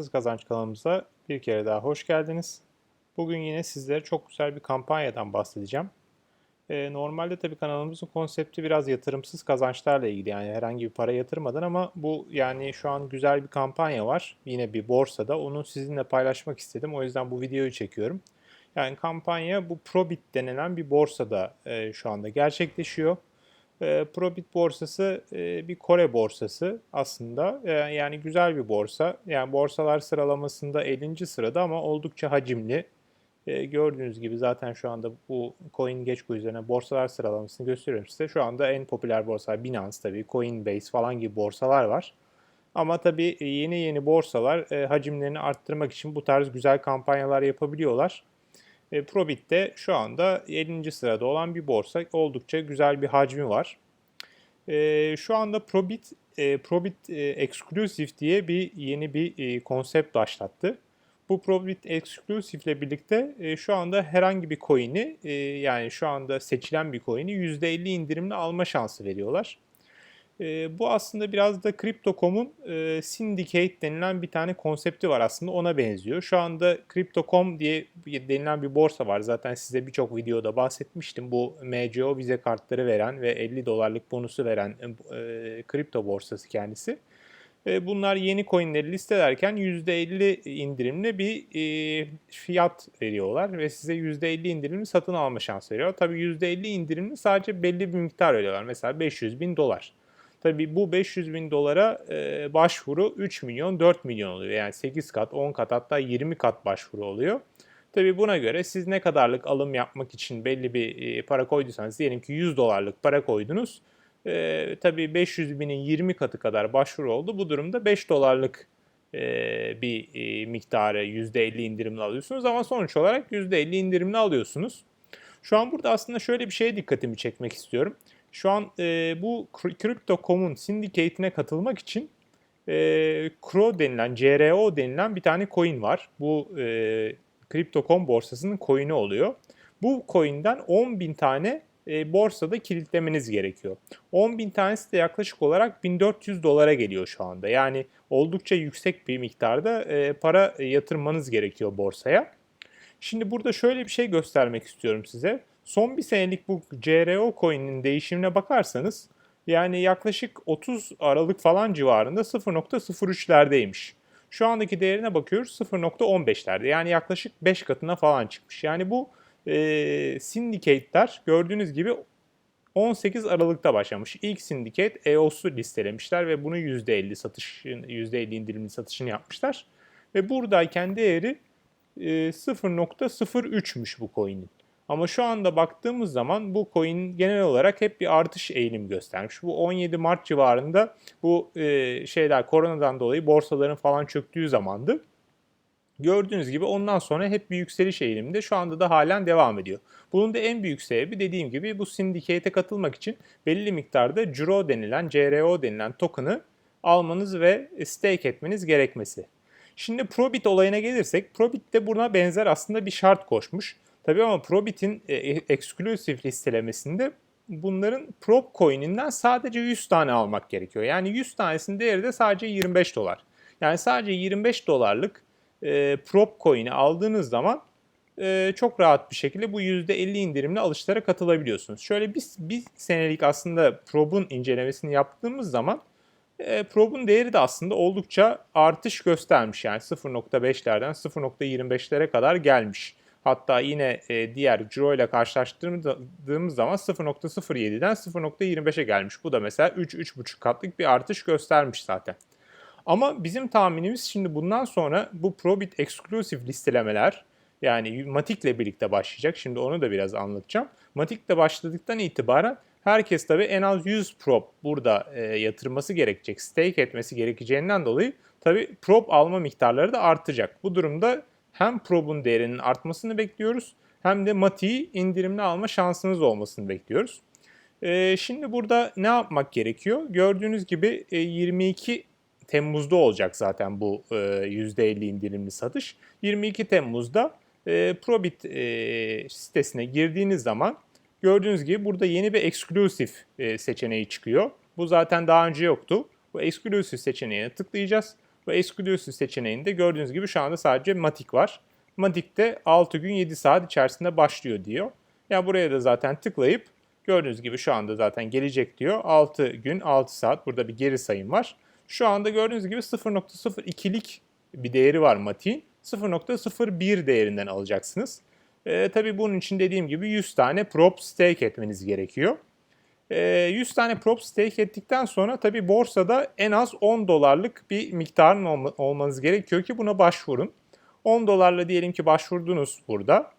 Hız Kazanç kanalımıza bir kere daha hoş geldiniz. Bugün yine sizlere çok güzel bir kampanyadan bahsedeceğim. Ee, normalde tabii kanalımızın konsepti biraz yatırımsız kazançlarla ilgili yani herhangi bir para yatırmadan ama bu yani şu an güzel bir kampanya var. Yine bir borsada onu sizinle paylaşmak istedim. O yüzden bu videoyu çekiyorum. Yani kampanya bu Probit denilen bir borsada e, şu anda gerçekleşiyor. E, Probit borsası e, bir Kore borsası aslında. E, yani güzel bir borsa. Yani borsalar sıralamasında 50. sırada ama oldukça hacimli. Gördüğünüz gibi zaten şu anda bu CoinGecko üzerine borsalar sıralamasını gösteriyorum size. Şu anda en popüler borsalar Binance tabii, Coinbase falan gibi borsalar var. Ama tabii yeni yeni borsalar hacimlerini arttırmak için bu tarz güzel kampanyalar yapabiliyorlar. E, Probit de şu anda 50. sırada olan bir borsa. Oldukça güzel bir hacmi var. E, şu anda Probit, e, Probit e, Exclusive diye bir yeni bir e, konsept başlattı. Bu Probit Exclusive ile birlikte e, şu anda herhangi bir coin'i e, yani şu anda seçilen bir coin'i %50 indirimli alma şansı veriyorlar. E, bu aslında biraz da Crypto.com'un e, Syndicate denilen bir tane konsepti var aslında ona benziyor. Şu anda Crypto.com diye denilen bir borsa var. Zaten size birçok videoda bahsetmiştim. Bu MCO vize kartları veren ve 50 dolarlık bonusu veren e, kripto borsası kendisi. E, bunlar yeni coinleri listelerken %50 indirimli bir e, fiyat veriyorlar ve size %50 indirimli satın alma şansı veriyor. Tabii %50 indirimli sadece belli bir miktar veriyorlar. Mesela 500 bin dolar. Tabii bu 500 bin dolara e, başvuru 3 milyon 4 milyon oluyor. Yani 8 kat 10 kat hatta 20 kat başvuru oluyor. Tabii buna göre siz ne kadarlık alım yapmak için belli bir e, para koyduysanız diyelim ki 100 dolarlık para koydunuz. E, tabii 500 binin 20 katı kadar başvuru oldu. Bu durumda 5 dolarlık e, bir miktarı %50 indirimli alıyorsunuz ama sonuç olarak %50 indirimli alıyorsunuz. Şu an burada aslında şöyle bir şeye dikkatimi çekmek istiyorum. Şu an e, bu Crypto.com'un syndicate'ine katılmak için e, CRO denilen, CRO denilen bir tane coin var. Bu e, Crypto.com borsasının coin'i oluyor. Bu coin'den 10.000 tane e, borsada kilitlemeniz gerekiyor. 10.000 tanesi de yaklaşık olarak 1400 dolara geliyor şu anda. Yani oldukça yüksek bir miktarda e, para yatırmanız gerekiyor borsaya. Şimdi burada şöyle bir şey göstermek istiyorum size. Son bir senelik bu CRO coin'in değişimine bakarsanız yani yaklaşık 30 Aralık falan civarında 0.03'lerdeymiş. Şu andaki değerine bakıyoruz 0.15'lerde. Yani yaklaşık 5 katına falan çıkmış. Yani bu e, syndicate'ler gördüğünüz gibi 18 Aralık'ta başlamış. İlk syndicate EOS'u listelemişler ve bunu %50 satışın %50 indirimli satışını yapmışlar. Ve buradayken değeri e, 0.03'müş bu coin'in. Ama şu anda baktığımız zaman bu coin genel olarak hep bir artış eğilim göstermiş. Bu 17 Mart civarında bu e, şeyler koronadan dolayı borsaların falan çöktüğü zamandı. Gördüğünüz gibi ondan sonra hep bir yükseliş eğiliminde şu anda da halen devam ediyor. Bunun da en büyük sebebi dediğim gibi bu syndicate'e katılmak için belli miktarda CRO denilen, CRO denilen token'ı almanız ve stake etmeniz gerekmesi. Şimdi Probit olayına gelirsek Probit de buna benzer aslında bir şart koşmuş. Tabii ama Probit'in e, exclusive listelemesinde bunların Prob coin'inden sadece 100 tane almak gerekiyor. Yani 100 tanesinin değeri de sadece 25 dolar. Yani sadece 25 dolarlık e, Prob coin'i aldığınız zaman e, çok rahat bir şekilde bu %50 indirimli alışlara katılabiliyorsunuz. Şöyle bir, bir senelik aslında Prob'un incelemesini yaptığımız zaman e, Prob'un değeri de aslında oldukça artış göstermiş. Yani 0.5'lerden 0.25'lere kadar gelmiş. Hatta yine e, diğer Ciro ile karşılaştırdığımız zaman 0.07'den 0.25'e gelmiş. Bu da mesela 3-3.5 katlık bir artış göstermiş zaten. Ama bizim tahminimiz şimdi bundan sonra bu Probit Exclusive listelemeler yani Matic ile birlikte başlayacak. Şimdi onu da biraz anlatacağım. Matic ile başladıktan itibaren herkes tabii en az 100 prop burada e, yatırması gerekecek, stake etmesi gerekeceğinden dolayı tabii prop alma miktarları da artacak. Bu durumda hem probun değerinin artmasını bekliyoruz hem de Mati'yi indirimli alma şansınız olmasını bekliyoruz. Ee, şimdi burada ne yapmak gerekiyor? Gördüğünüz gibi e, 22 Temmuz'da olacak zaten bu e, %50 indirimli satış. 22 Temmuz'da e, Probit e, sitesine girdiğiniz zaman gördüğünüz gibi burada yeni bir exclusive e, seçeneği çıkıyor. Bu zaten daha önce yoktu. Bu exclusive seçeneğine tıklayacağız. Bu exclusive seçeneğinde gördüğünüz gibi şu anda sadece Matic var. Matic'te 6 gün 7 saat içerisinde başlıyor diyor. Ya yani buraya da zaten tıklayıp gördüğünüz gibi şu anda zaten gelecek diyor. 6 gün 6 saat burada bir geri sayım var. Şu anda gördüğünüz gibi 0.02'lik bir değeri var Matic'in. 0.01 değerinden alacaksınız. E, tabii bunun için dediğim gibi 100 tane prop stake etmeniz gerekiyor. E, 100 tane prop stake ettikten sonra tabii borsada en az 10 dolarlık bir miktarın olma, olmanız gerekiyor ki buna başvurun. 10 dolarla diyelim ki başvurdunuz burada.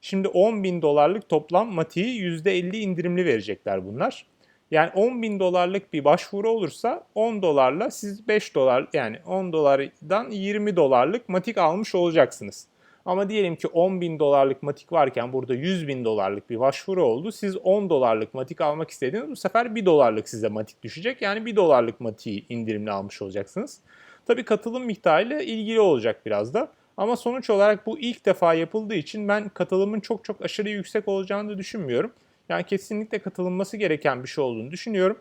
Şimdi 10 bin dolarlık toplam matiği %50 indirimli verecekler bunlar. Yani 10 bin dolarlık bir başvuru olursa 10 dolarla siz 5 dolar yani 10 dolardan 20 dolarlık matik almış olacaksınız. Ama diyelim ki 10 bin dolarlık matik varken burada 100 bin dolarlık bir başvuru oldu. Siz 10 dolarlık matik almak istediğiniz bu sefer 1 dolarlık size matik düşecek. Yani 1 dolarlık matiği indirimli almış olacaksınız. Tabi katılım miktarıyla ilgili olacak biraz da. Ama sonuç olarak bu ilk defa yapıldığı için ben katılımın çok çok aşırı yüksek olacağını düşünmüyorum. Yani kesinlikle katılınması gereken bir şey olduğunu düşünüyorum.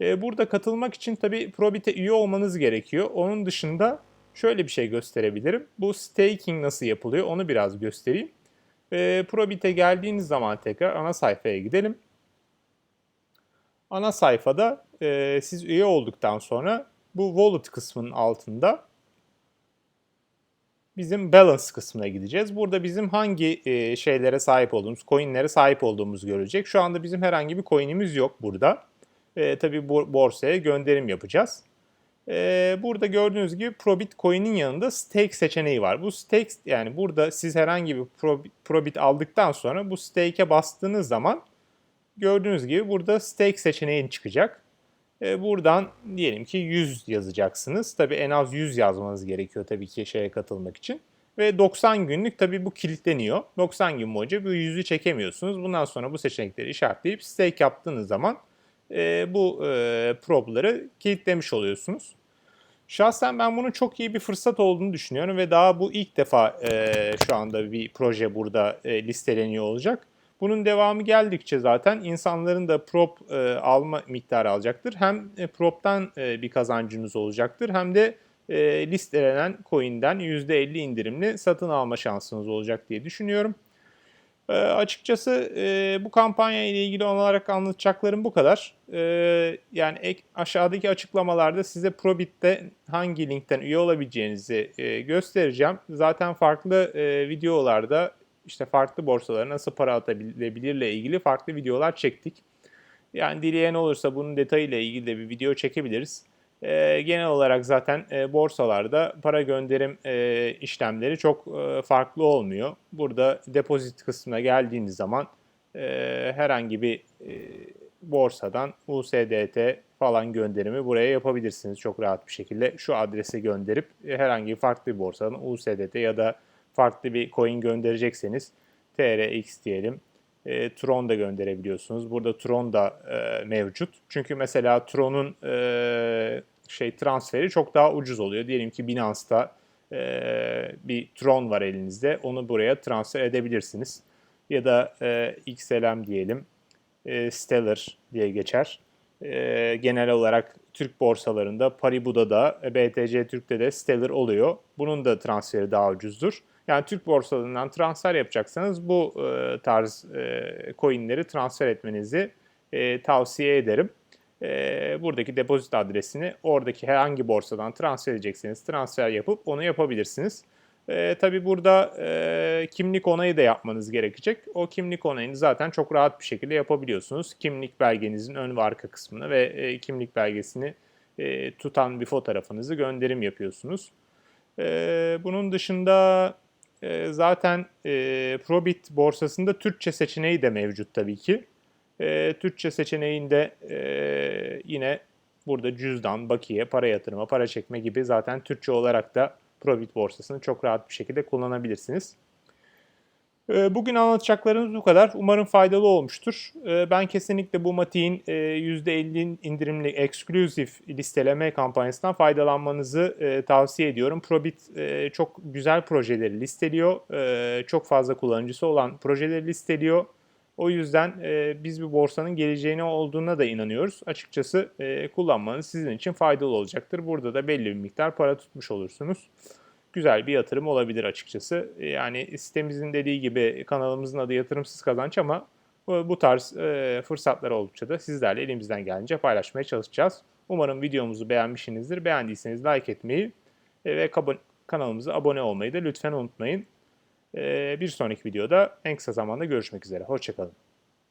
Ee, burada katılmak için tabii Probit'e üye olmanız gerekiyor. Onun dışında şöyle bir şey gösterebilirim. Bu staking nasıl yapılıyor onu biraz göstereyim. Ee, Probit'e geldiğiniz zaman tekrar ana sayfaya gidelim. Ana sayfada e, siz üye olduktan sonra bu wallet kısmının altında bizim balance kısmına gideceğiz. Burada bizim hangi e, şeylere sahip olduğumuz, coinlere sahip olduğumuz görecek. Şu anda bizim herhangi bir coinimiz yok burada. E, tabii borsaya gönderim yapacağız. E, burada gördüğünüz gibi Probit coin'in yanında stake seçeneği var. Bu stake yani burada siz herhangi bir Probit, aldıktan sonra bu stake'e bastığınız zaman gördüğünüz gibi burada stake seçeneğin çıkacak. E, buradan diyelim ki 100 yazacaksınız. Tabii en az 100 yazmanız gerekiyor tabii ki şeye katılmak için. Ve 90 günlük tabii bu kilitleniyor. 90 gün boyunca bu yüzü çekemiyorsunuz. Bundan sonra bu seçenekleri işaretleyip stake yaptığınız zaman e, bu e, probları kilitlemiş oluyorsunuz. Şahsen ben bunun çok iyi bir fırsat olduğunu düşünüyorum ve daha bu ilk defa e, şu anda bir proje burada e, listeleniyor olacak. Bunun devamı geldikçe zaten insanların da prop e, alma miktarı alacaktır. Hem e, prop'tan e, bir kazancınız olacaktır hem de e, listelenen coin'den %50 indirimli satın alma şansınız olacak diye düşünüyorum. E, açıkçası e, bu kampanya ile ilgili olarak anlatacaklarım bu kadar. E, yani ek, aşağıdaki açıklamalarda size Probit'te hangi linkten üye olabileceğinizi e, göstereceğim. Zaten farklı e, videolarda işte farklı borsalara nasıl para atabilebilirle ilgili farklı videolar çektik. Yani dileyen olursa bunun detayıyla ilgili de bir video çekebiliriz. E, genel olarak zaten e, borsalarda para gönderim e, işlemleri çok e, farklı olmuyor. Burada depozit kısmına geldiğiniz zaman e, herhangi bir e, borsadan USDT falan gönderimi buraya yapabilirsiniz çok rahat bir şekilde. Şu adrese gönderip e, herhangi farklı bir borsadan USDT ya da farklı bir coin gönderecekseniz TRX diyelim. E, Tron da gönderebiliyorsunuz. Burada Tron da e, mevcut. Çünkü mesela Tron'un e, şey transferi çok daha ucuz oluyor. Diyelim ki Binance'da e, bir Tron var elinizde. Onu buraya transfer edebilirsiniz. Ya da e, XLM diyelim. E, Stellar diye geçer. E, genel olarak Türk borsalarında Paribu'da da BTC Türk'te de Stellar oluyor. Bunun da transferi daha ucuzdur. Yani Türk borsalarından transfer yapacaksanız bu e, tarz e, coinleri transfer etmenizi e, tavsiye ederim. Buradaki depozit adresini oradaki herhangi borsadan transfer edecekseniz transfer yapıp onu yapabilirsiniz. E, Tabi burada e, kimlik onayı da yapmanız gerekecek. O kimlik onayını zaten çok rahat bir şekilde yapabiliyorsunuz. Kimlik belgenizin ön ve arka kısmını ve e, kimlik belgesini e, tutan bir fotoğrafınızı gönderim yapıyorsunuz. E, bunun dışında e, zaten e, Probit borsasında Türkçe seçeneği de mevcut tabii ki. E, Türkçe seçeneğinde e, yine burada cüzdan, bakiye, para yatırma, para çekme gibi zaten Türkçe olarak da Probit borsasını çok rahat bir şekilde kullanabilirsiniz. Ee, bugün anlatacaklarımız bu kadar. Umarım faydalı olmuştur. Ee, ben kesinlikle bu Mati'nin %50 e, indirimli exclusive listeleme kampanyasından faydalanmanızı e, tavsiye ediyorum. Probit e, çok güzel projeleri listeliyor. Çok fazla kullanıcısı olan projeleri listeliyor. O yüzden e, biz bu borsanın geleceğine olduğuna da inanıyoruz. Açıkçası e, kullanmanız sizin için faydalı olacaktır. Burada da belli bir miktar para tutmuş olursunuz. Güzel bir yatırım olabilir açıkçası. Yani sitemizin dediği gibi kanalımızın adı yatırımsız kazanç ama bu, tarz e, fırsatlar oldukça da sizlerle elimizden gelince paylaşmaya çalışacağız. Umarım videomuzu beğenmişsinizdir. Beğendiyseniz like etmeyi e, ve kanalımıza abone olmayı da lütfen unutmayın. E, Bir sonraki videoda en kısa zamanda görüşmek üzere. Hoşçakalın.